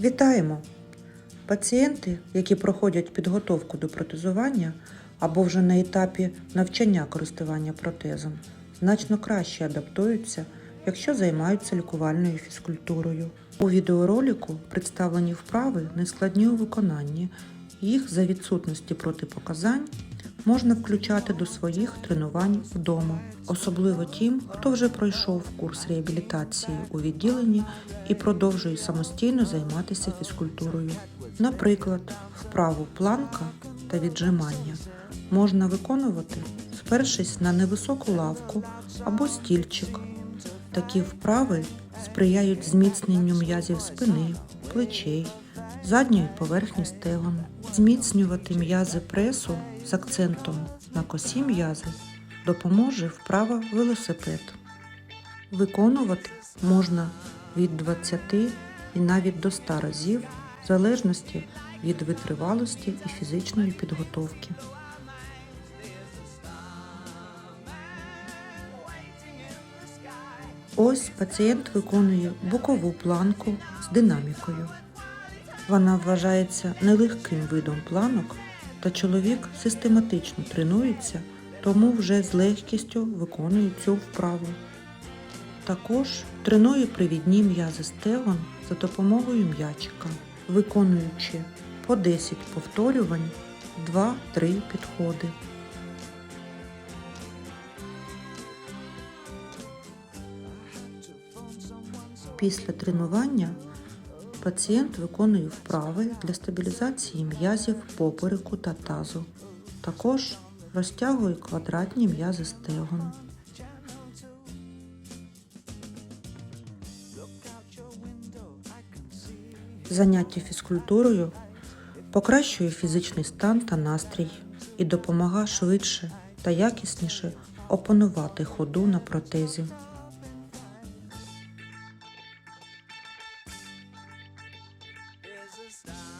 Вітаємо! Пацієнти, які проходять підготовку до протезування або вже на етапі навчання користування протезом, значно краще адаптуються, якщо займаються лікувальною фізкультурою. У відеоролику представлені вправи нескладні у виконанні. Їх за відсутності протипоказань можна включати до своїх тренувань вдома, особливо тим, хто вже пройшов курс реабілітації у відділенні і продовжує самостійно займатися фізкультурою. Наприклад, вправу планка та віджимання можна виконувати, спершись на невисоку лавку або стільчик. Такі вправи сприяють зміцненню м'язів спини, плечей, задньої поверхні стегон. Зміцнювати м'язи пресу з акцентом на косі м'язи допоможе вправа велосипед. Виконувати можна від 20 і навіть до 100 разів в залежності від витривалості і фізичної підготовки. Ось пацієнт виконує бокову планку з динамікою. Вона вважається нелегким видом планок, та чоловік систематично тренується, тому вже з легкістю виконує цю вправу. Також тренує привідні м'язи стегон за допомогою м'ячика, виконуючи по 10 повторювань 2-3 підходи. Після тренування пацієнт виконує вправи для стабілізації м'язів попереку та тазу. Також розтягує квадратні м'язи стегон. Заняття фізкультурою покращує фізичний стан та настрій і допомагає швидше та якісніше опанувати ходу на протезі. Stop.